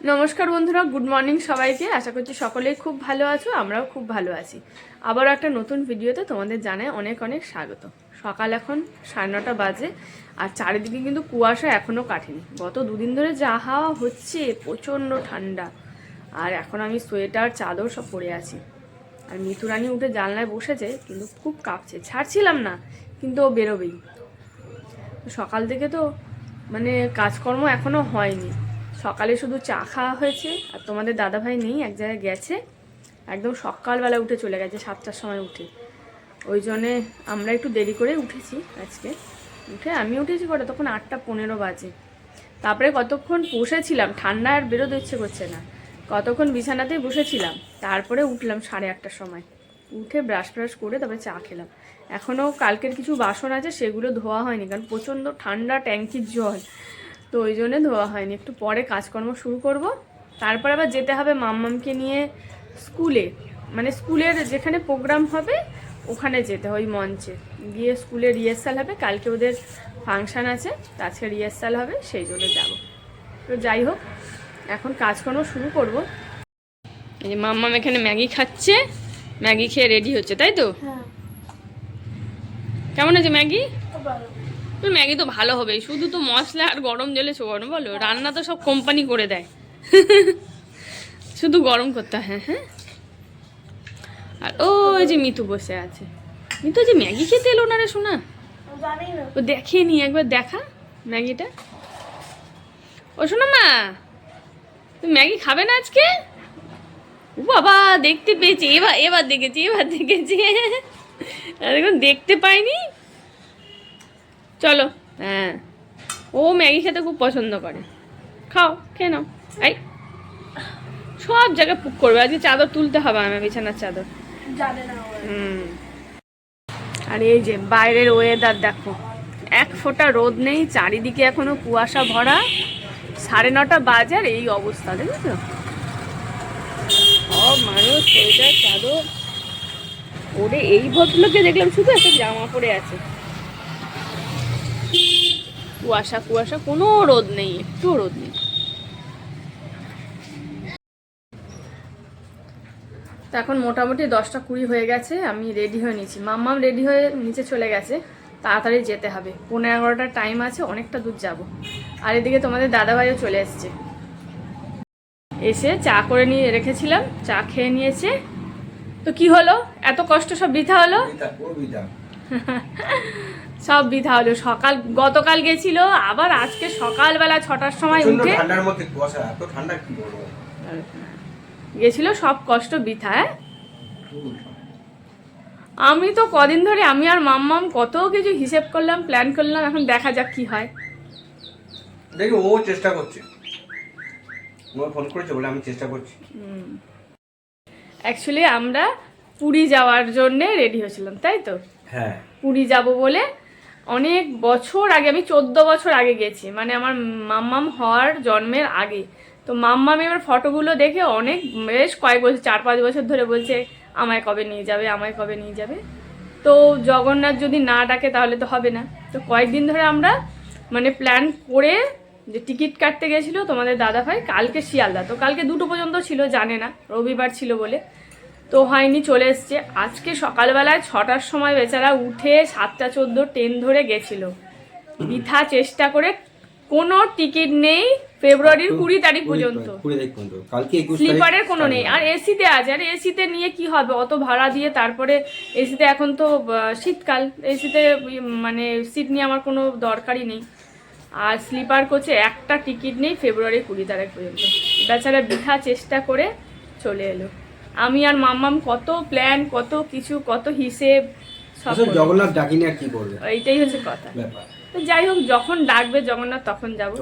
নমস্কার বন্ধুরা, good morning সবাইকে। আশা করছি সকলেই খুব ভালো আছো, আমরাও খুব ভালো আছি। আবার একটা নতুন ভিডিওতে তোমাদের জানায় অনেক অনেক স্বাগত। সকাল এখন সাড়ে নটা বাজে, আর চারিদিকে কিন্তু কুয়াশা এখনও কাটেনি। গত দুদিন ধরে যা হাওয়া হচ্ছে, প্রচণ্ড ঠান্ডা। আর এখন আমি সোয়েটার, চাদর সব পরে আছি। আর মিথুরানি উঠে জানলায় বসেছে, কিন্তু খুব কাঁপছে। ছাড়ছিলাম না, কিন্তু ও বেরোবেই। সকাল থেকে তো মানে কাজকর্ম এখনও হয়নি। সকালে শুধু চা খাওয়া হয়েছে, আর তোমাদের দাদাভাই নেই, এক জায়গায় গেছে। একদম সকালবেলা উঠে চলে গেছে, সাতটার সময় উঠে। ওই জন্যে আমরা একটু দেরি করে উঠেছি আজকে। উঠে আমি উঠেছি কটা, তখন আটটা পনেরো বাজে। তারপরে কতক্ষণ বসেছিলাম, ঠান্ডা আর বেরোতে ইচ্ছে করছে না। কতক্ষণ বিছানাতেই বসেছিলাম, তারপরে উঠলাম সাড়ে আটটার সময়। উঠে ব্রাশ ব্রাশ করে তারপরে চা খেলাম। এখনও কালকের কিছু বাসন আছে, সেগুলো ধোয়া হয়নি, কারণ প্রচণ্ড ঠান্ডা, ট্যাঙ্কির জল। তো ওই জন্যে ধোয়া হয়নি। একটু পরে কাজকর্ম শুরু করব। তারপর আবার যেতে হবে মাম্মামকে নিয়ে স্কুলে। মানে স্কুলের যেখানে প্রোগ্রাম হবে ওখানে যেতে হয় মঞ্চে। গিয়ে স্কুলে রিহার্সাল হবে কালকে ওদের ফাংশান আছে তো আজকে রিহার্সাল হবে সেই জন্য যাব। তো যাই হোক এখন কাজকর্ম শুরু করব। এই যে মাম্মাম এখানে ম্যাগি খাচ্ছে ম্যাগি খেয়ে রেডি হচ্ছে তাই তো? হ্যাঁ। কেমন আছে ম্যাগি? ভালো। তো ম্যাগি তো ভালো হবে শুধু তো মশলা আর গরম জলে ছোড়ানো বলো, রান্না তো সব কোম্পানি করে দেয়। শুধু গরম করতে হয় হ্যাঁ আর ওই যে মিতু বসে আছে। মিতু যে ম্যাগি খেতে এলো না রে শোনা ও দেখে নি, একবার দেখা ম্যাগিটা। ও শোনো মা, তুমি ম্যাগি খাবে না আজকে? ও বাবা, দেখতে পেয়েছি, এবার এবার দেখেছি এবার দেখেছি। দেখতে পাইনি। চলো। হ্যাঁ। ও ম্যাগি খেতে খুব পছন্দ করে। খাও খেয়ে নাও। এই। সব জায়গায় পুক করবে। আজকে চাদর তুলতে হবে আমার বিছানার চাদর। হুম। আর এই যে বাইরের ওয়েদার দেখো। এক ফোঁটা রোদ নেই চারিদিকে এখনও কুয়াশা ভরা। সাড়ে নটা বাজার এই অবস্থা দেখেছ? মানুষ সোয়েটার চাদর। ওরে এই ভদ্রলোকে দেখলাম শুধু একটা জামা পরে আছে। কুয়াশা কুয়াশা কোনো রোদ নেই একটু রোদ নেই। তো এখন মোটামুটি দশটা কুড়ি হয়ে গেছে আমি রেডি হয়ে নিয়েছি। মাম্মাম রেডি হয়ে নিচে চলে গেছে তাড়াতাড়ি যেতে হবে। পনেরো এগারোটার টাইম আছে অনেকটা দূর যাব। আর এদিকে তোমাদের দাদাভাইও চলে এসছে। এসে চা করে নিয়ে রেখেছিলাম চা খেয়ে নিয়েছে। তো কি হলো? এত কষ্ট সব বৃথা হলো? সব বৃথা হলো সকাল গতকাল গেছিল আবার আজকে সকালবেলা ছটার সময় উঠে ঠান্ডার মধ্যে কুয়াশা এত ঠান্ডা কি বলব? গেছিল সব কষ্ট বৃথা হ্যাঁ? আমি তো কদিন ধরে আমি আর মাম্মাম কত কিছু হিসেব করলাম প্ল্যান করলাম এখন দেখা যাক কি হয়। দেখি ও চেষ্টা করছে। ও ফোন করেছে বলে আমি চেষ্টা করছি। অ্যাকচুয়ালি আমরা পুরী যাওয়ার জন্য রেডি হয়েছিলাম তাই তো? হ্যাঁ। পুরী যাব বলে অনেক বছর আগে, আমি চোদ্দ বছর আগে গেছি। মানে আমার মাম্মাম হওয়ার জন্মের আগে। তো মাম্মাম এবার ফটোগুলো দেখে অনেক, বেশ কয়েক বছর, চার পাঁচ বছর ধরে বলছে, আমায় কবে নিয়ে যাবে, আমায় কবে নিয়ে যাবে। তো জগন্নাথ যদি না ডাকে তাহলে তো হবে না। তো কয়েকদিন ধরে আমরা মানে প্ল্যান করে যে টিকিট কাটতে গেছিল তোমাদের দাদা ভাই, কালকে শিয়ালদা। তো কালকে দুটো পর্যন্ত ছিল, জানে না, রবিবার ছিল বলে। তো হয়নি চলে এসছে। আজকে সকালবেলায় ছটার সময় বেচারা উঠে সাতটা চোদ্দ ট্রেন ধরে গেছিল। বৃথা চেষ্টা করে কোনো টিকিট নেই ফেব্রুয়ারির কুড়ি তারিখ পর্যন্ত। স্লিপারের কোনো নেই। আর এসিতে আছে আর এসিতে নিয়ে কি হবে? অত ভাড়া দিয়ে তারপরে এসিতে এখন তো শীতকাল। এসিতে মানে সিট নিয়ে আমার কোনো দরকারই নেই। আর স্লিপার কোচে একটা টিকিট নেই ফেব্রুয়ারি কুড়ি তারিখ পর্যন্ত। বেচারা বৃথা চেষ্টা করে চলে এলো। আমি আর মাম্মাম কত প্ল্যান কত কিছু কত হিসেব সব জগন্নাথ ডাকিনি আর কি বলবে? এইটাই হচ্ছে কথা। তো যাই হোক যখন ডাকবে জগন্নাথ তখন যাব।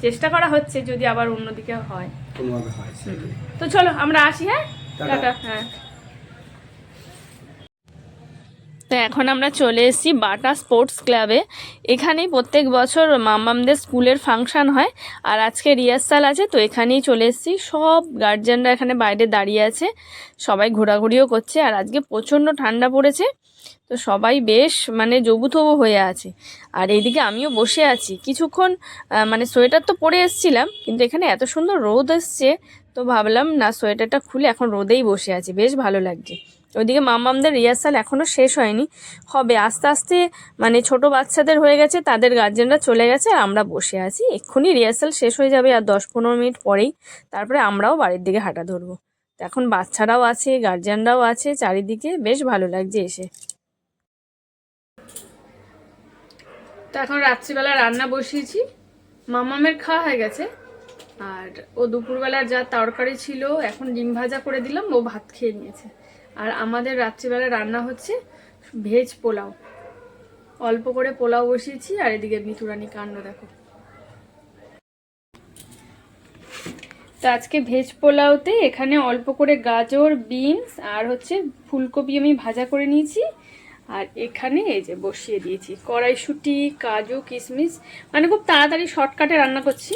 চেষ্টা করা হচ্ছে যদি আবার অন্যদিকে হয়। তো চলো আমরা আসি হ্যাঁ। টাটা হ্যাঁ। তো এখন আমরা চলে এসেছি বাটা স্পোর্টস ক্লাবে। এখানেই প্রত্যেক বছর মামামদের স্কুলের ফাংশন হয় আর আজকে রিহার্সাল আছে, তো এখানেই চলে এসেছি। সব গার্জেনরা এখানে বাইরে দাঁড়িয়ে আছে, সবাই ঘোরাঘুরিও করছে আর আজকে প্রচণ্ড ঠান্ডা পড়েছে, তো সবাই বেশ মানে জবুথবু হয়ে আছে। আর এইদিকে আমিও বসে আছি। কিছুক্ষণ মানে সোয়েটার তো পরে এসেছিলাম, কিন্তু এখানে এত সুন্দর রোদ এসছে, তো ভাবলাম না, সোয়েটারটা খুলে এখন রোদেই বসে আছি। বেশ ভালো লাগছে। ওইদিকে মামামদের রিহার্সাল এখনও শেষ হয়নি। হবে, আস্তে আস্তে মানে ছোট বাচ্চাদের হয়ে গেছে, তাদের গার্জেনরা চলে গেছে, আর আমরা বসে আছি। এক্ষুনি রিহার্সাল শেষ হয়ে যাবে, আর দশ পনেরো মিনিট পরেই তারপরে আমরাও বাড়ির দিকে হাঁটা ধরবো। এখন বাচ্চারাও আছে গার্জেনরাও আছে, চারিদিকে বেশ ভালো লাগছে এসে। তো এখন রাত্রিবেলা রান্না বসিয়েছি। মামামের খাওয়া হয়ে গেছে, আর ও দুপুরবেলার যা তরকারি ছিল, এখন ডিম ভাজা করে দিলাম, ও ভাত খেয়ে নিয়েছে। আর আমাদের রাত্রিবেলা রান্না হচ্ছে ভেজ পোলাও। অল্প করে পোলাও বসিয়েছি, আর এদিকে মিতুরানি কাণ্ড দেখো। তো আজকে ভেজ পোলাওতে এখানে অল্প করে গাজর, বিনস, আর হচ্ছে ফুলকপি আমি ভাজা করে নিয়েছি। আর এখানে এই যে বসিয়ে দিয়েছি, কড়াইশুঁটি, কাজু কিশমিশ মানে খুব তাড়াতাড়ি শর্টকাটে রান্না করছি।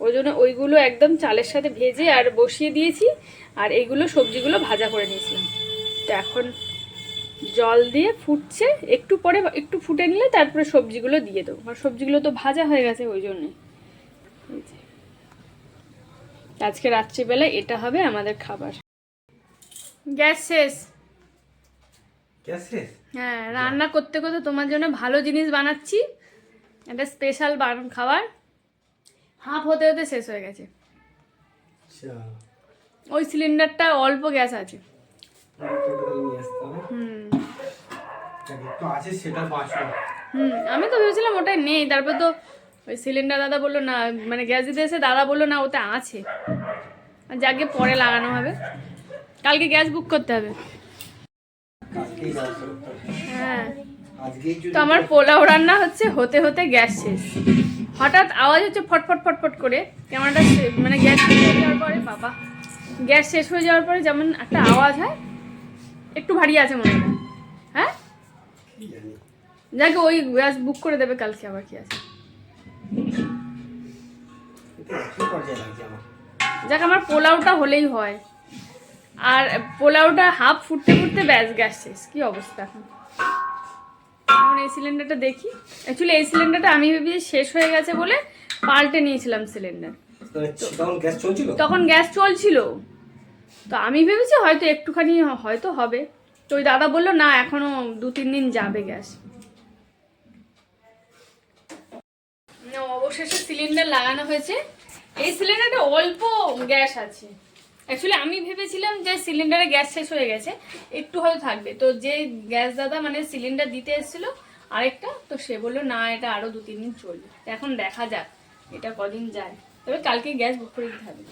ওই জন্য ওইগুলো একদম চালের সাথে ভেজে আর বসিয়ে দিয়েছি। আর এইগুলো সবজিগুলো ভাজা করে নিয়েছিলাম। তো এখন জল দিয়ে ফুটছে। একটু পরে একটু ফুটে নিলে তারপরে সবজিগুলো দিয়ে দেবো। আর সবজিগুলো তো ভাজা হয়ে গেছে ওই জন্যে। আজকে রাত্রিবেলা এটা হবে আমাদের খাবার। গ্যাস শেষ। হ্যাঁ রান্না করতে করতে তোমার জন্য ভালো জিনিস বানাচ্ছি। একটা স্পেশাল বান খাবার। হাফ হতে হতে শেষ হয়ে গেছে। ওই সিলিন্ডারটা অল্প গ্যাস আছে। হুম। হুম। আমি তো ভেবেছিলাম ওটাই নেই তারপর তো ওই সিলিন্ডার দাদা বলল না মানে গ্যাস দিতে এসে দাদা বলল না ওটা আছে। যাকে পরে লাগানো হবে কালকে গ্যাস বুক করতে হবে। হ্যাঁ। তো আমার পোলাও রান্না হচ্ছে হতে হতে গ্যাস শেষ। হঠাৎ আওয়াজ হচ্ছে ফটফট ফটফট করে। কেমনটা মানে গ্যাস শেষ হয়ে যাওয়ার পরে, বাবা। গ্যাস শেষ হয়ে যাওয়ার পরে যেমন একটা আওয়াজ হয়, একটু ভারী আছে মনে হয়। হ্যাঁ? যাকে, ওই গ্যাস বুক করে দেবে, কালকে আবার কি আছে। যাক, আমার পোলাওটা হলেই হয়। আর পোলাওটা হাফ ফুটতে ফুটতে ব্যাস, গ্যাস শেষ। কি অবস্থা এখন? এখন এই সিলিন্ডারটা দেখি। অ্যাকচুয়ালি এই সিলিন্ডারটা আমি ভেবে শেষ হয়ে গেছে বলে পাল্টে নিয়েছিলাম সিলিন্ডার তখন গ্যাস চলছিল? তখন গ্যাস চলছিল। তো আমি ভেবেছি হয়তো একটুখানি হয়তো হবে। তো ওই দাদা বলল না এখনও দু তিন দিন যাবে গ্যাস। অবশেষে সিলিন্ডার লাগানো হয়েছে। এই সিলিন্ডারটা অল্প গ্যাস আছে। অ্যাকচুয়ালি আমি ভেবেছিলাম যে সিলিন্ডারে গ্যাস শেষ হয়ে গেছে। একটু হয়তো থাকবে। তো যে গ্যাস দাদা মানে সিলিন্ডার দিতে এসেছিল আরেকটা তো সে বলল না এটা আরও দু তিন দিন চলবে। তো এখন দেখা যাক এটা কদিন যায়। তবে কালকে গ্যাস বুক করে দিতে হবে।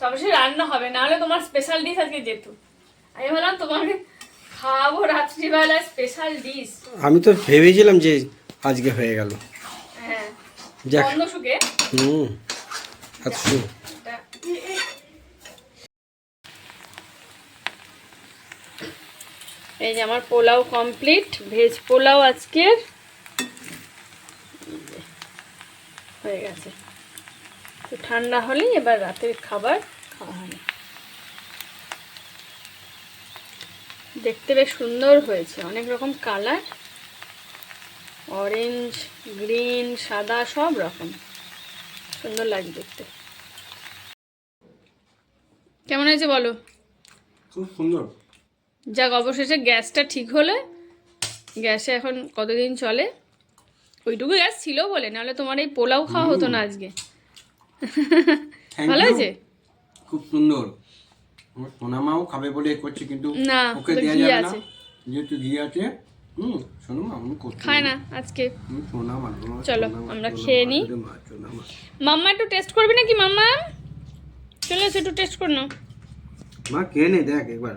তবে সে রান্না হবে নাহলে তোমার স্পেশাল ডিশ আজকে যেত। আমি ভাবলাম তোমাকে খাওয়াবো রাত্রিবেলা স্পেশাল ডিশ আমি তো ভেবেছিলাম যে আজকে হয়ে গেল। হ্যাঁ। হুম। এত শু এটা এই যে আমার পোলাও কমপ্লিট ভেজ পোলাও আজকের। হয়ে গেছে। তো ঠান্ডা হলেই এবার রাতের খাবার খাওয়া হবে। দেখতে বেশ সুন্দর হয়েছে, অনেক রকম কালার অরেঞ্জ গ্রিন সাদা, সব রকম। সুন্দর লাগে দেখতে। কেমন হয়েছে বলো? খুব সুন্দর। যাক অবশেষে গ্যাসটা ঠিক হলে গ্যাসে এখন কতদিন চলে? ওইটুকু গ্যাস ছিল বলে নাহলে তোমার এই পোলাও খাওয়া হতো না আজকে। ভালো আছে খুব সুন্দর। সোনামাও খাবে বলে করছে কিন্তু না, ওকে তো দেওয়া যাবে না। যেহেতু ঘি আছে হুম সোনামা আমি করতে খায় না আজকে। সোনামা চলো, আমরা খেয়ে নিই। মাম্মা একটু টেস্ট করবি নাকি মাম্মা? চলে এসো একটু টেস্ট করে। নাও মা খেয়ে নে দেখ একবার।